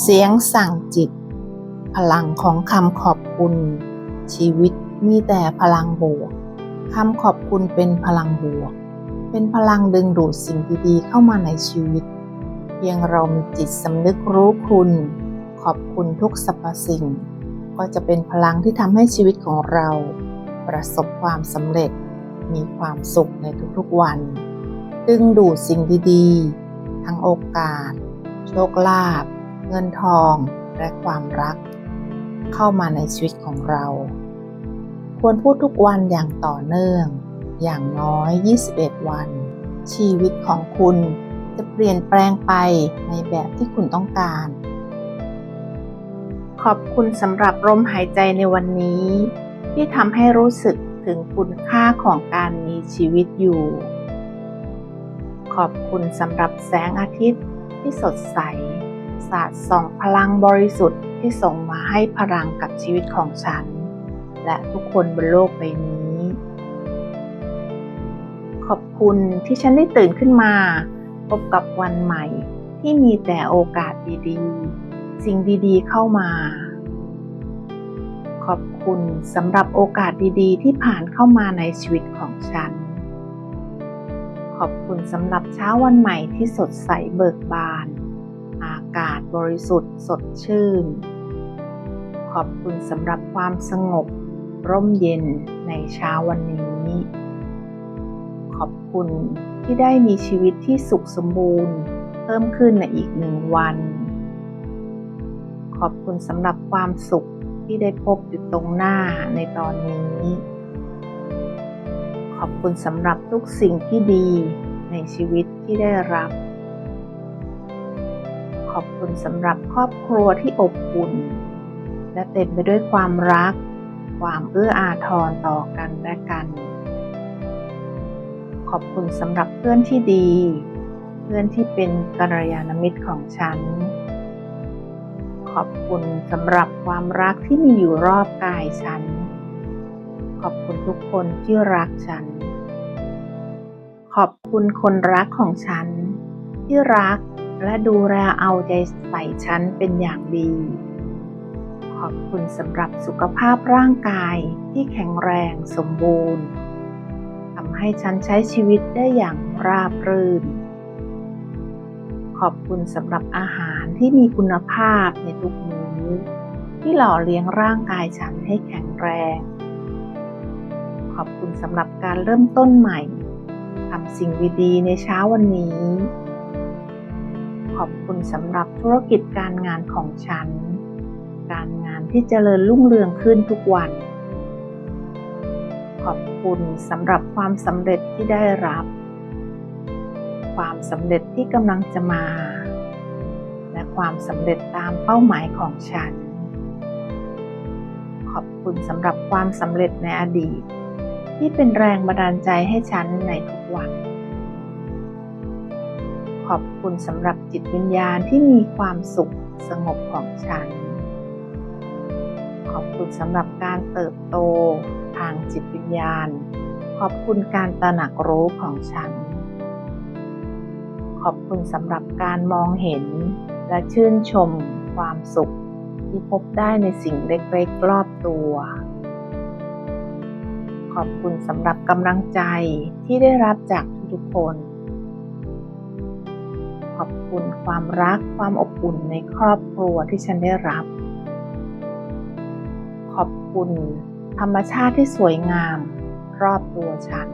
เสียงสั่งจิต พลังของคำขอบคุณ ชีวิตมีแต่พลังบวกคำขอบคุณเป็นพลังบวก เป็นพลังดึงดูดสิ่งดีๆเข้ามาในชีวิต เพียงเรามีจิตสำนึกรู้คุณ ขอบคุณทุกสรรพสิ่ง ก็จะเป็นพลังที่ทำให้ชีวิตของเรา ประสบความสำเร็จ มีความสุขในทุกๆวัน ดึงดูดสิ่งดีๆ ทั้งโอกาส โชคลาภ เงินทองและความรัก เข้ามาในชีวิตของเรา ควรพูดทุกวันอย่างต่อเนื่อง อย่างน้อย 21 วัน ชีวิตของคุณจะเปลี่ยนแปลงไปในแบบที่คุณต้องการ ขอบคุณสำหรับลมหายใจในวันนี้ ที่ทำให้รู้สึกถึงคุณค่าของการมีชีวิตอยู่ ขอบคุณสำหรับแสงอาทิตย์ที่สดใส สาดส่องพลังบริสุทธิ์ที่ส่งมาให้พลังกับชีวิตของฉัน และทุกคนบนโลกใบนี้ ขอบคุณที่ฉันได้ตื่นขึ้นมา พบกับวันใหม่ที่มีแต่โอกาสดีๆ สิ่งดีๆเข้ามา ขอบคุณสำหรับโอกาสดีๆ ที่ผ่านเข้ามาในชีวิตของฉัน ขอบคุณสำหรับเช้าวันใหม่ที่สดใสเบิกบานากาศบริสุทธิ์สดชื่น ขอบคุณสำหรับความสงบ ร่มเย็นในเช้าวันนี้ ขอบคุณที่ได้มีชีวิตที่สุขสมบูรณ์ เพิ่มขึ้นในอีกหนึ่งวัน ขอบคุณสำหรับความสุขที่ได้พบอยู่ตรงหน้าในตอนนี้ ขอบคุณสำหรับทุกสิ่งที่ดีในชีวิตที่ได้รับ ขอบคุณสำหรับครอบครัวที่อบอุ่น และเต็มไปด้วยความรัก ความเอื้ออาทรต่อกันและกัน ขอบคุณสำหรับเพื่อนที่ดี เพื่อนที่เป็นกัลยาณมิตรของฉัน ขอบคุณสำหรับความรักที่มีอยู่รอบกายฉัน ขอบคุณทุกคนที่รักฉัน ขอบคุณคนรักของฉันที่รัก และดูแลเอาใจใส่ฉันเป็นอย่างดี ขอบคุณสำหรับสุขภาพร่างกายที่แข็งแรงสมบูรณ์ทำให้ฉันใช้ชีวิตได้อย่างราบรื่น ขอบคุณสำหรับอาหารที่มีคุณภาพในทุกมื้อที่หล่อเลี้ยงร่างกายฉันให้แข็งแรง ขอบคุณสำหรับการเริ่มต้นใหม่ทำสิ่งดีๆในเช้าวันนี้ อบคุณสำหรับธุรกิจการงานของฉัน การงานที่เจริญรุ่งเรืองขึ้นทุกวัน ขอบคุณสำหรับความสำเร็จที่ได้รับ ความสำเร็จที่กำลังจะมา และความสำเร็จตามเป้าหมายของฉัน ขอบคุณสำหรับความสำเร็จในอดีต ที่เป็นแรงบันดาลใจให้ฉันในทุกวัน อบคุณสำหรับจิตวิญญาณที่มีความสุขสงบของฉัน ขอบคุณสำหรับการเติบโตทางจิตวิญญาณ ขอบคุณการตระหนักรู้ของฉัน ขอบคุณสำหรับการมองเห็นและชื่นชมความสุขที่พบได้ในสิ่งเล็กๆรอบตัว ขอบคุณสำหรับกำลังใจที่ได้รับจากทุกๆคน อบคุณความรักความอบอุ่นในครอบครัวที่ฉันได้รับ ขอบคุณธรรมชาติที่สวยงาม รอบตัวฉัน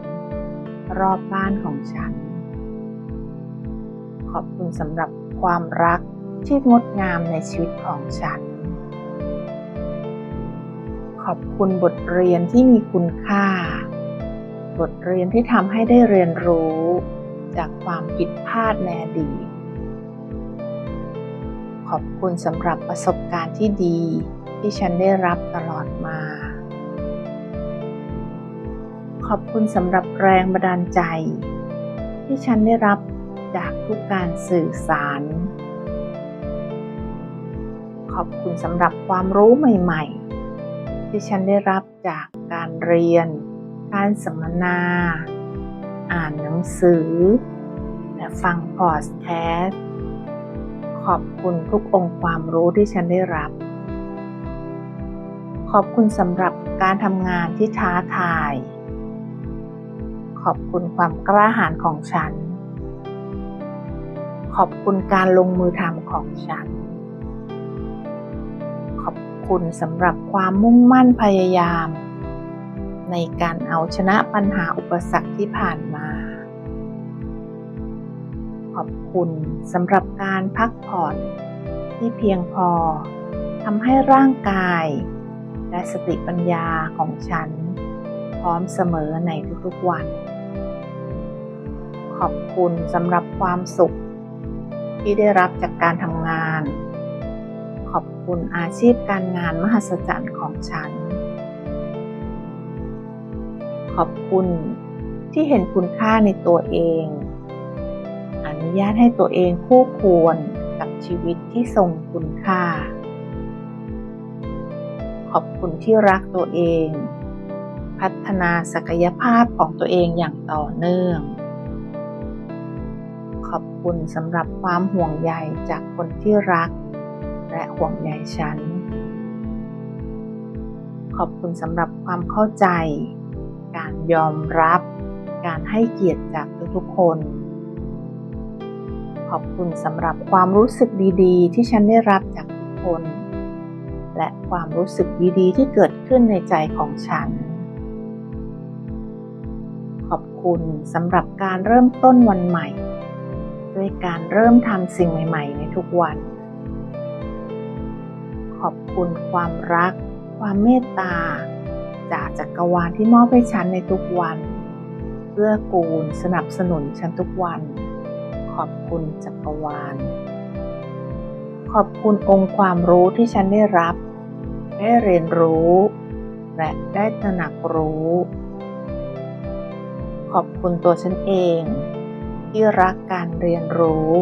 รอบบ้านของฉัน ขอบคุณสำหรับความรักที่งดงามในชีวิตของฉัน ขอบคุณบทเรียนที่มีคุณค่า บทเรียนที่ทำให้ได้เรียนรู้จากความผิดพลาดในอดีต ขอบคุณสำหรับประสบการณ์ที่ดี ที่ฉันได้รับตลอดมา ขอบคุณสำหรับแรงบันดาลใจ ที่ฉันได้รับจากทุกการสื่อสาร ขอบคุณสำหรับความรู้ใหม่ๆ ที่ฉันได้รับจากการเรียน การสัมมนา อ่านหนังสือ และฟังพอดแคสต์ ขอบคุณทุกองค์ความรู้ที่ฉันได้รับ ขอบคุณสำหรับการทำงานที่ท้าทาย ขอบคุณความกล้าหาญของฉัน ขอบคุณการลงมือทำของฉัน ขอบคุณสำหรับความมุ่งมั่นพยายาม ในการเอาชนะปัญหาอุปสรรคที่ผ่านมา ขอบคุณสำหรับการพักผ่อนที่เพียงพอทำให้ร่างกาย และสติปัญญาของฉัน พร้อมเสมอในทุกๆวัน ขอบคุณสำหรับความสุข ที่ได้รับจากการทำงาน ขอบคุณอาชีพการงานมหัศจรรย์ของฉัน ขอบคุณที่เห็นคุณค่าในตัวเอง นุญาตให้ตัวเองคู่ควรกับชีวิตที่ทรงคุณค่า ขอบคุณที่รักตัวเอง พัฒนาศักยภาพของตัวเองอย่างต่อเนื่อง ขอบคุณสำหรับความห่วงใยจากคนที่รัก และห่วงใยฉัน ขอบคุณสำหรับความเข้าใจ การยอมรับ การให้เกียรติจากทุกๆคน ขอบคุณสำหรับความรู้สึกดีๆ ที่ฉันได้รับจากทุกคน และความรู้สึกดีๆ ที่เกิดขึ้นในใจของฉัน ขอบคุณสำหรับการเริ่มต้นวันใหม่ ด้วยการเริ่มทำสิ่งใหม่ ๆ ในทุกวัน ขอบคุณความรัก ความเมตตา จากจักรวาลที่มอบให้ฉันในทุกวัน เพื่อกูลสนับสนุนฉันทุกวัน ขอบคุณจักรวาล ขอบคุณองค์ความรู้ที่ฉันได้รับ ได้เรียนรู้ และได้ตระหนักรู้ ขอบคุณตัวฉันเอง ที่รักการเรียนรู้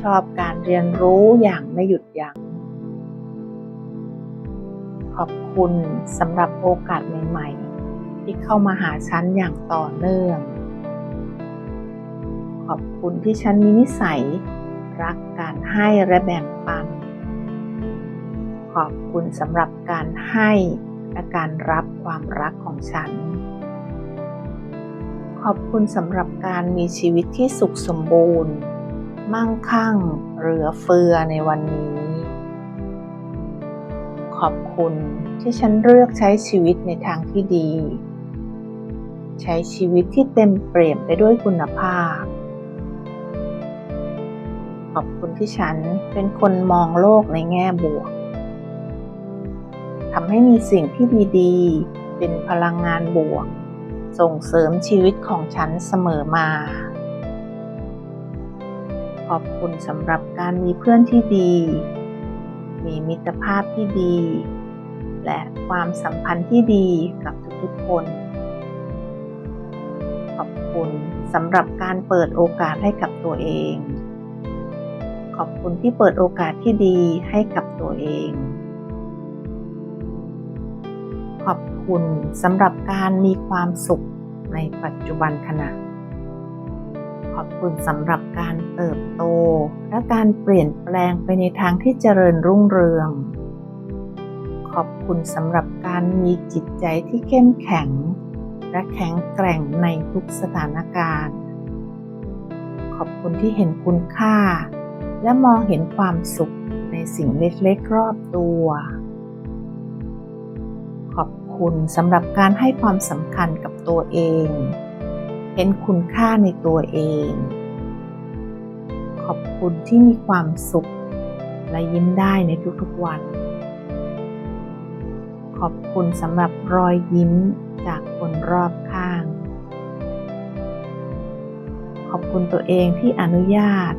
ชอบการเรียนรู้อย่างไม่หยุดยัง้งขอบคุณสำหรับโอกาสใหม่ ๆ ที่เข้ามาหาฉันอย่างต่อเนื่อง อบคุณที่ฉันมีนิสัย รักการให้และแบ่งปัน ขอบคุณสำหรับการให้และการรับความรักของฉัน ขอบคุณสำหรับการมีชีวิตที่สุขสมบูรณ์ มั่งคั่งเหลือเฟือในวันนี้ ขอบคุณที่ฉันเลือกใช้ชีวิตในทางที่ดี ใช้ชีวิตที่เต็มเปี่ยมไปด้วยคุณภาพ ขอบคุณที่ฉันเป็นคนมองโลกในแง่บวกทำให้มีสิ่งที่ดีๆ เป็นพลังงานบวก ส่งเสริมชีวิตของฉันเสมอมา ขอบคุณสำหรับการมีเพื่อนที่ดี มีมิตรภาพที่ดี และความสัมพันธ์ที่ดีกับทุกๆคน ขอบคุณสำหรับการเปิดโอกาสให้กับตัวเอง ขอบคุณที่เปิดโอกาสที่ดีให้กับตัวเอง ขอบคุณสำหรับการมีความสุขในปัจจุบันขณะ ขอบคุณสำหรับการเติบโต และการเปลี่ยนแปลงไปในทางที่เจริญรุ่งเรือง ขอบคุณสำหรับการมีจิตใจที่เข้มแข็ง และแข็งแกร่งในทุกสถานการณ์ ขอบคุณที่เห็นคุณค่า และมองเห็นความสุขในสิ่งเล็กๆรอบตัว ขอบคุณสำหรับการให้ความสำคัญกับตัวเอง เห็นคุณค่าในตัวเอง ขอบคุณที่มีความสุขและยิ้มได้ในทุกๆวัน ขอบคุณสำหรับรอยยิ้มจากคนรอบข้าง ขอบคุณตัวเองที่อนุญาต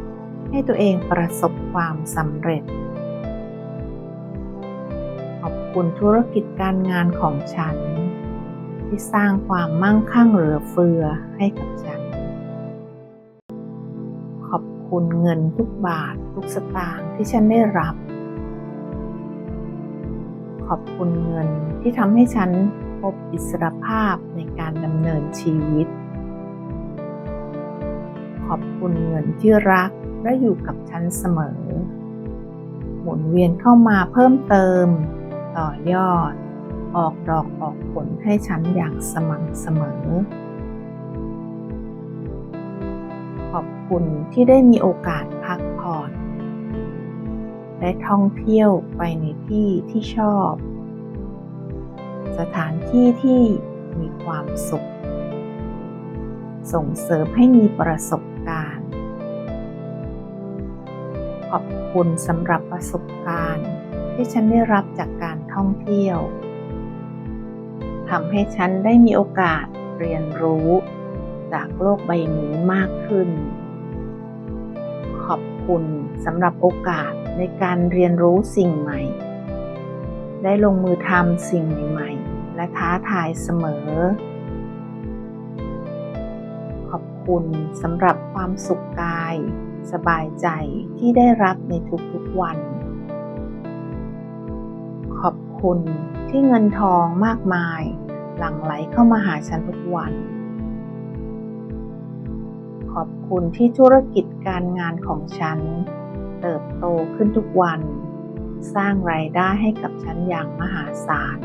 ให้ตัวเองประสบความสำเร็จ ขอบคุณธุรกิจการงานของฉัน ที่สร้างความมั่งคั่งเหลือเฟือให้กับฉัน ขอบคุณเงินทุกบาททุกสตางค์ที่ฉันได้รับ ขอบคุณเงินที่ทำให้ฉันพบอิสรภาพในการดำเนินชีวิต ขอบคุณเงินที่รัก และอยู่กับฉันเสมอ หมุนเวียนเข้ามาเพิ่มเติม ต่อยอด ออกดอกออกผลให้ฉันอย่างสม่ำเสมอ ขอบคุณที่ได้มีโอกาสพักผ่อนได้ท่องเที่ยวไปในที่ที่ชอบ สถานที่ที่มีความสุข ส่งเสริมให้มีประสบ อบคุณสำหรับประสบการณ์ ที่ฉันได้รับจากการท่องเที่ยวทำให้ฉันได้มีโอกาสเรียนรู้จากโลกใบนี้มากขึ้น ขอบคุณสำหรับโอกาสในการเรียนรู้สิ่งใหม่ ได้ลงมือทำสิ่งใหม่ๆ และท้าทายเสมอ ขอบคุณสำหรับความสุขกาย สบายใจที่ได้รับในทุกๆวัน ขอบคุณที่เงินทองมากมาย หลั่งไหลเข้ามาหาฉันทุกวัน ขอบคุณที่ธุรกิจการงานของฉัน เติบโตขึ้นทุกวัน สร้างรายได้ให้กับฉันอย่างมหาศาล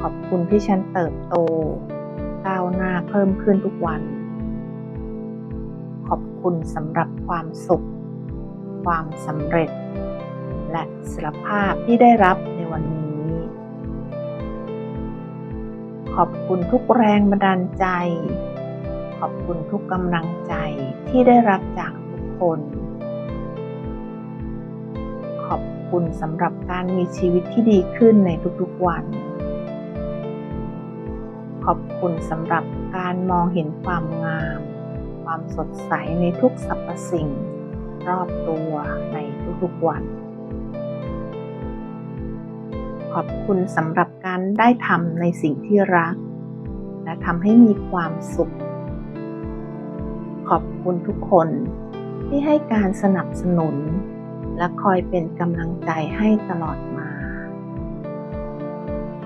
ขอบคุณที่ฉันเติบโตก้าวหน้าเพิ่มขึ้นทุกวัน คุณสำหรับความสุข ความสำเร็จ และศิลภาพที่ได้รับในวันนี้ ขอบคุณทุกแรงบันดาลใจ ขอบคุณทุกกำลังใจที่ได้รับจากทุกคน ขอบคุณสำหรับการมีชีวิตที่ดีขึ้นในทุกๆวันขอบคุณสำหรับการมองเห็นความงาม ความสดใสในทุกสรรพสิ่ง รอบตัวในทุกๆวัน ขอบคุณสำหรับการได้ทำในสิ่งที่รัก และทำให้มีความสุข ขอบคุณทุกคนที่ให้การสนับสนุน และคอยเป็นกำลังใจให้ตลอดมา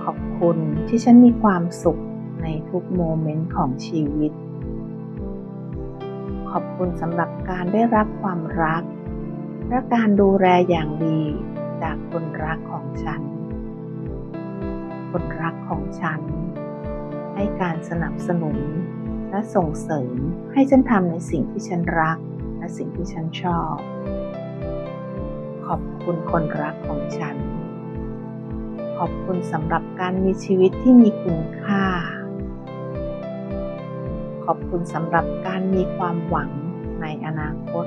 ขอบคุณที่ฉันมีความสุขในทุกโมเมนต์ของชีวิต ขอบคุณสำหรับการได้รับความรัก และการดูแลอย่างดีจากคนรักของฉัน คนรักของฉัน ให้การสนับสนุนและส่งเสริมให้ฉันทำในสิ่งที่ฉันรักและสิ่งที่ฉันชอบ ขอบคุณคนรักของฉัน ขอบคุณสำหรับการมีชีวิตที่มีคุณค่า อบคุณสำหรับการมีความหวังในอนาคต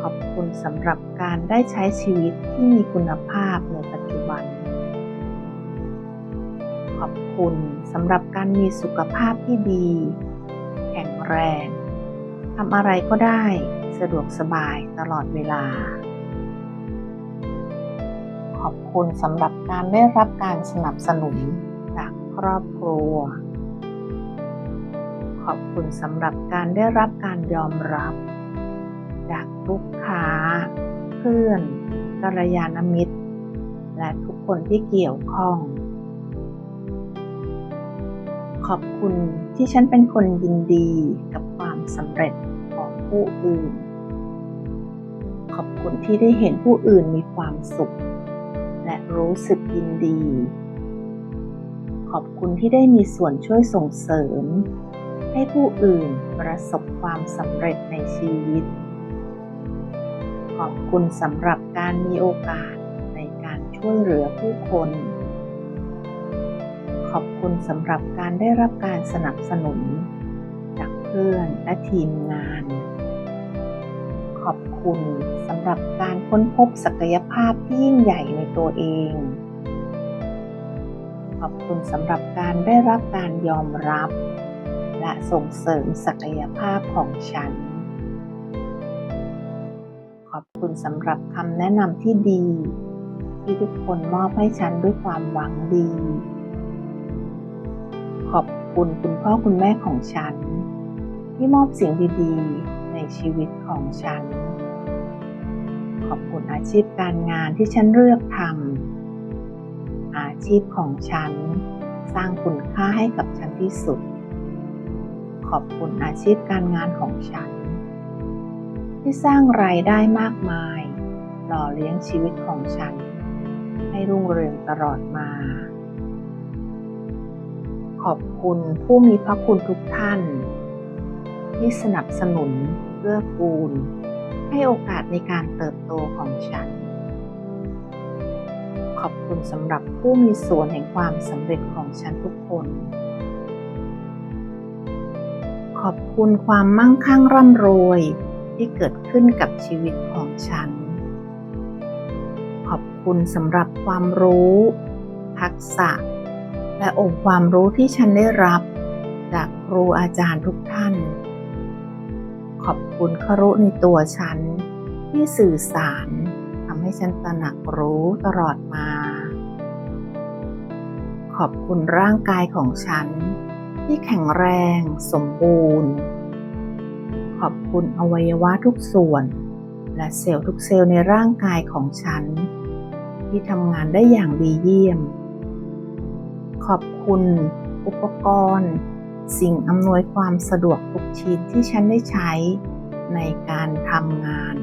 ขอบคุณสำหรับการได้ใช้ชีวิตที่มีคุณภาพในปัจจุบัน ขอบคุณสำหรับการมีสุขภาพที่ดี แข็งแรงทำอะไรก็ได้สะดวกสบายตลอดเวลา ขอบคุณสำหรับการได้รับการสนับสนุนจากครอบครัว ขอบคุณสำหรับการได้รับการยอมรับ จากลูกค้า เพื่อนกัลยาณมิตร และทุกคนที่เกี่ยวข้อง ขอบคุณที่ฉันเป็นคนยินดีกับความสำเร็จของผู้อื่น ขอบคุณที่ได้เห็นผู้อื่นมีความสุข และรู้สึกยินดีขอบคุณที่ได้มีส่วนช่วยส่งเสริม ให้ผู้อื่นประสบความสำเร็จในชีวิต ขอบคุณสำหรับการมีโอกาสในการช่วยเหลือผู้คน ขอบคุณสำหรับการได้รับการสนับสนุน จากเพื่อนและทีมงาน ขอบคุณสำหรับการค้นพบศักยภาพที่ยิ่งใหญ่ในตัวเองขอบคุณสำหรับการได้รับการยอมรับ และส่งเสริมศักยภาพของฉัน ขอบคุณสำหรับคำแนะนำที่ดี ที่ทุกคนมอบให้ฉันด้วยความหวังดี ขอบคุณคุณพ่อคุณแม่ของฉัน ที่มอบสิ่งดีๆ ในชีวิตของฉัน ขอบคุณอาชีพการงานที่ฉันเลือกทำอาชีพของฉันสร้างคุณค่าให้กับฉันที่สุด ขอบคุณอาชีพการงานของฉัน ที่สร้างรายได้มากมาย หล่อเลี้ยงชีวิตของฉัน ให้รุ่งเรืองตลอดมา ขอบคุณผู้มีพระคุณทุกท่าน ที่สนับสนุนเพื่อกูล ให้โอกาสในการเติบโตของฉัน ขอบคุณสำหรับผู้มีส่วนแห่งความสำเร็จของฉันทุกคน ขอบคุณความมั่งคั่งร่ำรวยที่เกิดขึ้นกับชีวิตของฉัน ขอบคุณสำหรับความรู้ ทักษะ และองค์ความรู้ที่ฉันได้รับ จากครูอาจารย์ทุกท่าน ขอบคุณครุในตัวฉัน ที่สื่อสารทำให้ฉันตระหนักรู้ตลอดมา ขอบคุณร่างกายของฉัน ที่แข็งแรงสมบูรณ์ ขอบคุณอวัยวะทุกส่วน และเซลล์ทุกเซลล์ในร่างกายของฉัน ที่ทำงานได้อย่างดีเยี่ยม ขอบคุณอุปกรณ์ สิ่งอำนวยความสะดวกทุกชิ้นที่ฉันได้ใช้ในการทำงาน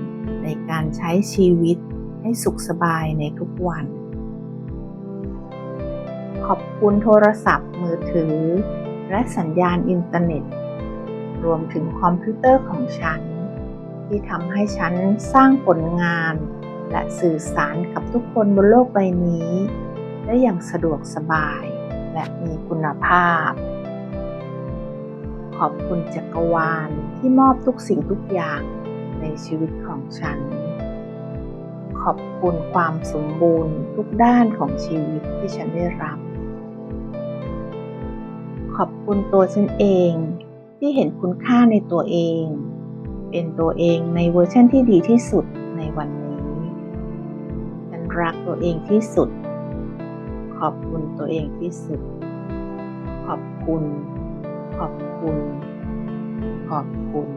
ในการใช้ชีวิตให้สุขสบายในทุกวัน ขอบคุณโทรศัพท์มือถือ และสัญญาณอินเทอร์เน็ต รวมถึงคอมพิวเตอร์ของฉัน ที่ทำให้ฉันสร้างผลงาน และสื่อสารกับทุกคนบนโลกใบนี้ ได้อย่างสะดวกสบาย และมีคุณภาพ ขอบคุณจักรวาลที่มอบทุกสิ่งทุกอย่างในชีวิตของฉัน ขอบคุณความสมบูรณ์ทุกด้านของชีวิตที่ฉันได้รับ อบคุณตัวฉันเอง ที่เห็นคุณค่าในตัวเอง เป็นตัวเองในเวอร์ชันที่ดีที่สุดในวันนี้ ฉันรักตัวเองที่สุด ขอบคุณตัวเองที่สุด ขอบคุณ ขอบคุณ ขอบคุณ